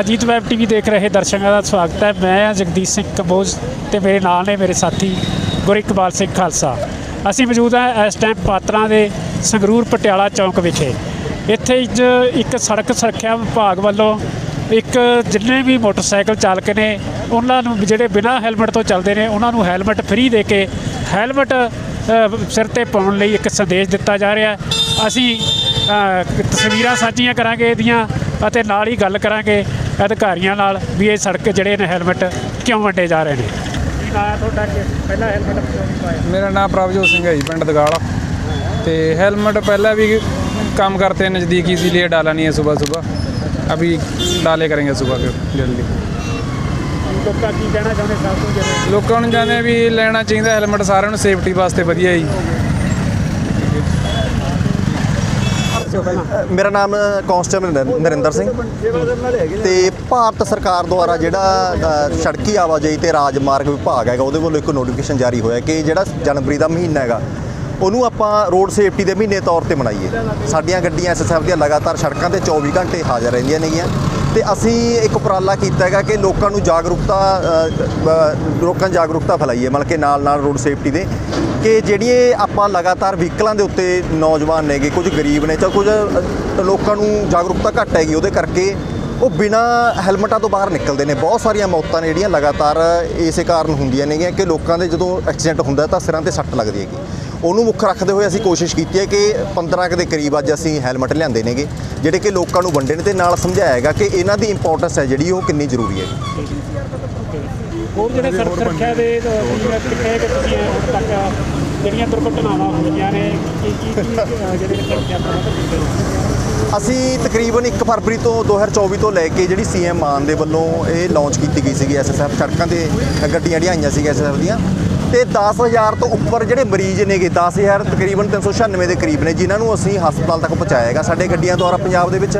Ajit web TV ਦੇਖ ਰਹੇ ਦਰਸ਼ਕਾਂ ਦਾ ਸਵਾਗਤ ਹੈ। ਮੈਂ ਹਾਂ ਜਗਦੀਸ਼ ਸਿੰਘ ਕੰਬੋਜ ਤੇ ਮੇਰੇ ਨਾਲ ਨੇ ਮੇਰੇ ਸਾਥੀ ਗੁਰਿਕਬਾਲ ਸਿੰਘ ਖਾਲਸਾ। ਅਸੀਂ ਮੌਜੂਦ ਹਾਂ ਇਸ ਟਾਈਮ ਪਾਤਰਾਂ ਦੇ ਸੰਗਰੂਰ ਪਟਿਆਲਾ ਚੌਂਕ ਵਿਖੇ। ਇੱਥੇ ਇੱਕ ਸੜਕ ਸੁਰੱਖਿਆ ਵਿਭਾਗ ਵੱਲੋਂ ਇੱਕ ਜਿੰਨੇ ਵੀ ਮੋਟਰਸਾਈਕਲ ਚਾਲਕ ਨੇ, ਉਹਨਾਂ ਨੂੰ ਜਿਹੜੇ ਬਿਨਾਂ ਹੈਲਮਟ ਤੋਂ ਚੱਲਦੇ ਨੇ, ਉਹਨਾਂ ਨੂੰ ਹੈਲਮਟ ਫ੍ਰੀ ਦੇ ਕੇ ਹੈਲਮਟ ਸਿਰ ਤੇ ਪਾਉਣ ਲਈ ਇੱਕ ਸੰਦੇਸ਼ ਦਿੱਤਾ ਜਾ ਰਿਹਾ ਅਸੀਂ ਤਸਵੀਰਾਂ ਸਾਂਝੀਆਂ ਕਰਾਂਗੇ ਇਹਦੀਆਂ ਅਤੇ ਨਾਲ ਹੀ ਗੱਲ ਕਰਾਂਗੇ। ਅਧਿਕਾਰੀਆਂ ਨਾਲ ਵੀ ਇਹ ਸੜਕ ਜਿਹੜੇ ਨੇ ਹੈਲਮਟ ਕਿਉਂ ਵੰਡੇ ਜਾ ਰਹੇ ਨੇ ਕੀ ਲਾਇਆ ਤੁਹਾਡਾ ਕਿ ਪਹਿਲਾਂ ਹੈਲਮਟ ਕਿਉਂ ਨਹੀਂ ਪਾਇਆ मेरा नाम प्रभजोत सिंह है जी पिंड दगाड़ा तो हेलमेट पहले भी काम करते हैं नज़दीक इसीलिए डाला नहीं है सुबह सुबह अभी डाले करेंगे सुबह के जल्दी ਲੋਕਾਂ ਕੀ ਕਹਿਣਾ ਚਾਹੁੰਦੇ ਸਭ ਤੋਂ ਜਿਹੜੇ ਲੋਕਾਂ ਨੂੰ ਜਾਂਦੇ ਵੀ ਲੈਣਾ ਚਾਹੀਦਾ ਹੈਲਮਟ ਸਾਰਿਆਂ ਨੂੰ ਸੇਫਟੀ ਵਾਸਤੇ ਵਧੀਆ ਜੀ ਮੇਰਾ ਨਾਮ ਕਾਂਸਟੇਬਲ ਨਰਿੰਦਰ ਸਿੰਘ। ਤੇ ਭਾਰਤ ਸਰਕਾਰ ਦੁਆਰਾ ਜਿਹੜਾ ਸੜਕੀ ਆਵਾਜਾਈ ਤੇ ਰਾਜਮਾਰਗ ਵਿਭਾਗ ਹੈਗਾ, ਉਹਦੇ ਵੱਲੋਂ ਇੱਕ ਨੋਟੀਫਿਕੇਸ਼ਨ ਜਾਰੀ ਹੋਇਆ ਕਿ ਜਿਹੜਾ ਜਨਵਰੀ ਦਾ ਮਹੀਨਾ ਹੈਗਾ, ਉਹਨੂੰ ਆਪਾਂ ਰੋਡ ਸੇਫਟੀ ਦੇ ਮਹੀਨੇ ਤੌਰ ਤੇ ਮਨਾਈਏ। ਸਾਡੀਆਂ ਗੱਡੀਆਂ ਐਸਐਸਐਫ ਦੀਆਂ ਲਗਾਤਾਰ ਸੜਕਾਂ ਤੇ 24 ਘੰਟੇ ਹਾਜ਼ਰ ਰਹਿੰਦੀਆਂ ਨੇਗੀਆਂ। ਤੇ ਅਸੀਂ ਇੱਕ ਉਪਰਾਲਾ ਕੀਤਾ ਹੈਗਾ ਕਿ ਲੋਕਾਂ ਨੂੰ ਜਾਗਰੂਕਤਾ ਲੋਕਾਂ 'ਚ ਜਾਗਰੂਕਤਾ ਫੈਲਾਈਏ, ਮਤਲਬ ਕਿ ਨਾਲ ਨਾਲ ਰੋਡ ਸੇਫਟੀ ਦੇ, ਕਿ ਜਿਹੜੀਆਂ ਆਪਾਂ ਲਗਾਤਾਰ ਵਹੀਕਲਾਂ ਦੇ ਉੱਤੇ ਨੌਜਵਾਨ ਨੇਗੇ, ਕੁਝ ਗਰੀਬ ਨੇ ਜਾਂ ਕੁਝ ਲੋਕਾਂ ਨੂੰ ਜਾਗਰੂਕਤਾ ਘੱਟ ਹੈਗੀ, ਉਹਦੇ ਕਰਕੇ ਉਹ ਬਿਨਾ ਹੈਲਮਟਾਂ ਤੋਂ ਬਾਹਰ ਨਿਕਲਦੇ ਨੇ। ਬਹੁਤ ਸਾਰੀਆਂ ਮੌਤਾਂ ਨੇ ਜਿਹੜੀਆਂ ਲਗਾਤਾਰ ਇਸੇ ਕਾਰਨ ਹੁੰਦੀਆਂ ਨੇਗੀਆਂ ਕਿ ਲੋਕਾਂ ਦੇ ਜਦੋਂ ਐਕਸੀਡੈਂਟ ਹੁੰਦਾ ਤਾਂ ਸਿਰਾਂ ਤੇ ਸੱਟ ਲੱਗਦੀ ਹੈਗੀ। ਉਹਨੂੰ ਮੁੱਖ ਰੱਖਦੇ ਹੋਏ ਅਸੀਂ ਕੋਸ਼ਿਸ਼ ਕੀਤੀ ਹੈ ਕਿ 15 ਕੁ ਦੇ ਕਰੀਬ ਅੱਜ ਅਸੀਂ ਹੈਲਮਟ ਲਿਆਂਦੇ ਨੇਗੇ ਜਿਹੜੇ ਕਿ ਲੋਕਾਂ ਨੂੰ ਵੰਡੇ ਨੇ ਤੇ ਨਾਲ ਸਮਝਾਇਆ ਹੈਗਾ ਕਿ ਇਹਨਾਂ ਦੀ ਇੰਪੋਰਟੈਂਸ ਹੈ ਜਿਹੜੀ ਉਹ ਕਿੰਨੀ ਜ਼ਰੂਰੀ ਹੈ ਹੋਰ ਜਿਹੜੇ ਸੜਕ ਸੁਰੱਖਿਆ ਦੇ ਕਿੱਥੇ ਕਿ ਤੁਸੀਂ ਹੁਣ ਤੱਕ ਜਿਹੜੀਆਂ ਦੁਰਘਟਨਾਵਾਂ ਹੋਈਆਂ ਨੇ ਕੀ ਕੀ ਜਿਹੜੇ ਸੁਰੱਖਿਆ ਪ੍ਰਬੰਧ ਕੀਤੇ ਅਸੀਂ ਤਕਰੀਬਨ 1 ਫਰਵਰੀ ਤੋਂ 2024 ਤੋਂ ਲੈ ਕੇ ਜਿਹੜੀ ਸੀਐਮ ਮਾਨ ਦੇ ਵੱਲੋਂ ਇਹ ਲਾਂਚ ਕੀਤੀ ਗਈ ਸੀਗੀ ਐਸਐਸਐਫ ਸੜਕਾਂ ਤੇ ਗੱਡੀਆਂ ਜਿਹੜੀਆਂ ਆਈਆਂ ਸੀਗੀਆਂ ਐਸਐਸਐਫ ਦੀਆਂ। ਤੇ 10000 ਤੋਂ ਉੱਪਰ ਜਿਹੜੇ ਮਰੀਜ਼ ਨੇਗੇ 10000 ਤਕਰੀਬਨ 396 ਦੇ ਕਰੀਬ ਨੇ, ਜਿਨ੍ਹਾਂ ਨੂੰ ਅਸੀਂ ਹਸਪਤਾਲ ਤੱਕ ਪਹੁੰਚਾਇਆ ਹੈਗਾ ਸਾਡੇ ਗੱਡੀਆਂ ਦੁਆਰਾ ਪੰਜਾਬ ਦੇ ਵਿੱਚ।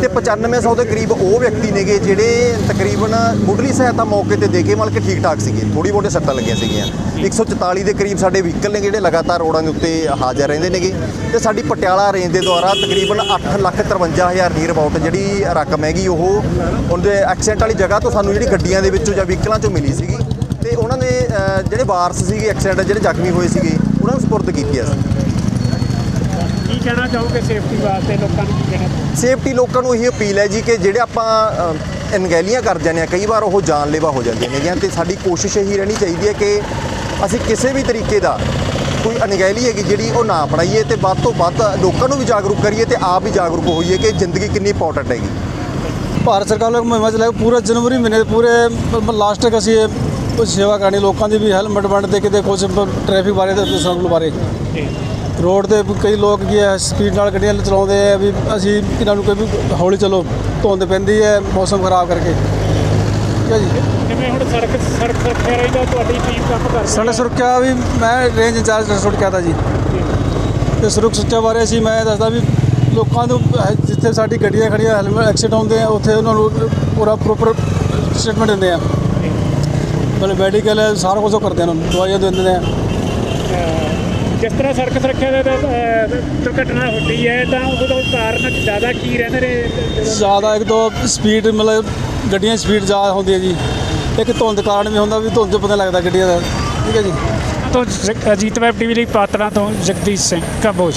ਤੇ 9500 ਦੇ ਕਰੀਬ ਉਹ ਵਿਅਕਤੀ ਨੇਗੇ ਜਿਹੜੇ ਤਕਰੀਬਨ ਮੁੱਢਲੀ ਸਹਾਇਤਾ ਮੌਕੇ ਤੇ ਦੇ ਕੇ ਮਤਲਬ ਕਿ ਠੀਕ ਠਾਕ ਸੀਗੇ ਥੋੜੀ ਬਹੁਤੇ ਸੱਟਾਂ ਲੱਗੀਆਂ ਸੀਗੀਆਂ। 144 ਦੇ ਕਰੀਬ ਸਾਡੇ ਵਹੀਕਲ ਨੇ ਜਿਹੜੇ ਲਗਾਤਾਰ ਰੋਡਾਂ ਦੇ ਉੱਤੇ ਹਾਜ਼ਰ ਰਹਿੰਦੇ ਨੇਗੇ। ਤੇ ਸਾਡੀ ਪਟਿਆਲਾ ਰੇਂਜ ਦੇ ਦੁਆਰਾ ਤਕਰੀਬਨ 853000 ਨੀਅਰ ਅਬਾਊਟ ਜਿਹੜੀ ਰਕਮ ਹੈਗੀ, ਉਹ ਉਹਦੇ ਐਕਸੀਡੈਂਟ ਵਾਲੀ ਜਗ੍ਹਾ ਤੋਂ ਸਾਨੂੰ ਜਿਹੜੀ ਗੱਡੀਆਂ ਦੇ ਵਿੱਚੋਂ ਜਾਂ ਵਹੀਕਲਾਂ ਚੋਂ ਮਿਲੀ ਸੀਗੀ। ਤੇ ਉਹਨਾਂ ਅ, ਜਿਹੜੇ ਵਾਰਸ ਸੀਗੇ ਐਕਸੀਡੈਂਟ ਜਿਹੜੇ ਜ਼ਖਮੀ ਹੋਏ ਸੀਗੇ ਉਹਨਾਂ ਨੂੰ ਸਪੁਰਦ ਕੀਤੀ ਅਸੀਂ। ਕੀ ਕਹਿਣਾ ਚਾਹੋਗੇ ਸੇਫਟੀ ਵਾਸਤੇ ਲੋਕਾਂ ਨੂੰ ਕੀ ਕਹਿਣਾ ਸੇਫਟੀ ਲੋਕਾਂ ਨੂੰ ਇਹੀ ਅਪੀਲ ਹੈ ਜੀ ਕਿ ਜਿਹੜੇ ਆਪਾਂ ਅਣਗਹਿਲੀਆਂ ਕਰ ਜਾਂਦੇ ਆ ਕਈ ਵਾਰ ਉਹ ਜਾਨਲੇਵਾ ਹੋ ਜਾਂਦੀਆਂ ਨੇਗੀਆਂ ਤੇ ਸਾਡੀ ਕੋਸ਼ਿਸ਼ ਇਹੀ ਰਹਿਣੀ ਚਾਹੀਦੀ ਹੈ ਕਿ ਅਸੀਂ ਕਿਸੇ ਵੀ ਤਰੀਕੇ ਦਾ ਕੋਈ ਅਣਗਹਿਲੀ ਹੈਗੀ ਜਿਹੜੀ ਉਹ ਨਾ ਅਪਣਾਈਏ ਤੇ ਵੱਧ ਤੋਂ ਵੱਧ ਲੋਕਾਂ ਨੂੰ ਵੀ ਜਾਗਰੂਕ ਕਰੀਏ ਤੇ ਆਪ ਵੀ ਜਾਗਰੂਕ ਹੋਈਏ ਕਿ ਜ਼ਿੰਦਗੀ ਕਿੰਨੀ ਇੰਪੋਰਟੈਂਟ ਹੈਗੀ। ਭਾਰਤ ਸਰਕਾਰ ਵੱਲੋਂ ਮੁਹਿੰਮ ਚਲਾਈ ਪੂਰੇ ਜਨਵਰੀ ਮਹੀਨੇ ਦੇ ਪੂਰੇ ਲਾਸਟ ਤੱਕ ਅਸੀਂ ਇਹ ਕੁਝ ਸੇਵਾ ਕਰਨੀ ਲੋਕਾਂ ਦੀ ਵੀ ਹੈਲਮਟ ਵੰਡ ਦੇ ਕੇ ਤੇ ਕੁਝ ਟ੍ਰੈਫਿਕ ਬਾਰੇ ਤੇ ਸੰਗਲ ਬਾਰੇ। ਰੋਡ ਤੇ ਕਈ ਲੋਕ ਕੀ ਹੈ ਸਪੀਡ ਨਾਲ ਗੱਡੀਆਂ ਚਲਾਉਂਦੇ ਆ ਵੀ ਅਸੀਂ ਇਹਨਾਂ ਨੂੰ ਕੋਈ ਵੀ ਹੌਲੀ ਚਲੋ ਧੁੰਦ ਪੈਂਦੀ ਹੈ ਮੌਸਮ ਖਰਾਬ ਕਰਕੇ। ਠੀਕ ਹੈ ਜੀ? ਕਿਵੇਂ ਹੁਣ ਸੜਕ ਸੜਕ ਸੁਰੱਖਿਆ ਰਹਿੰਦਾ ਤੁਹਾਡੀ ਟੀਮ ਕੰਮ ਕਰਦੀ ਸੜਕ ਸੁਰੱਖਿਆ ਵੀ ਮੈਂ ਰੇਂਜ ਇੰਚਾਰਜ ਸੁਰੱਖਿਆ ਦਾ ਜੀ। ਤੇ ਸੜਕ ਸੁਰੱਖਿਆ ਬਾਰੇ ਅਸੀਂ ਮੈਂ ਦੱਸਦਾ ਵੀ ਲੋਕਾਂ ਨੂੰ ਜਿੱਥੇ ਸਾਡੀ ਗੱਡੀਆਂ ਖੜੀਆਂ ਹੈਲਮਟ ਐਕਸੀਡੈਂਟ ਹੁੰਦੇ ਆ ਉੱਥੇ ਉਹਨਾਂ ਨੂੰ ਪੂਰਾ ਪ੍ਰੋਪਰ ਸਟੇਟਮੈਂਟ ਦਿੰਦੇ ਆ। ਮਤਲਬ ਮੈਡੀਕਲ ਸਾਰਾ ਕੁਝ ਉਹ ਕਰਦੇ ਨੂੰ ਦਵਾਈਆਂ ਦਿੰਦੇ ਆ ਜਿਸ ਤਰ੍ਹਾਂ ਸੜਕ ਸੁਰੱਖਿਆ ਦੇ ਤੇ, ਅ, ਦੁਰਘਟਨਾ ਹੁੰਦੀ ਹੈ ਤਾਂ ਉਹਦਾ ਕਾਰਨ ਜ਼ਿਆਦਾ ਕੀ ਰਹਿੰਦੇ ਨੇ? ਜ਼ਿਆਦਾ ਇੱਕ ਤੋਂ ਸਪੀਡ ਮਤਲਬ ਗੱਡੀਆਂ ਸਪੀਡ ਜ਼ਿਆਦਾ ਹੁੰਦੀ ਹੈ ਜੀ। ਇੱਕ ਧੁੰਦ ਕਾਰਨ ਵੀ ਹੁੰਦਾ ਵੀ ਧੁੰਦ 'ਚ ਪਤਾ ਲੱਗਦਾ ਗੱਡੀਆਂ ਦਾ। ਠੀਕ ਹੈ ਜੀ। ਤੋਂ ਜ- ਅਜੀਤ ਵੈਬ ਟੀਵੀ ਲਈ ਪਾਤਰਾਂ ਤੋਂ ਜਗਦੀਸ਼ ਸਿੰਘ ਕੰਬੋਜ।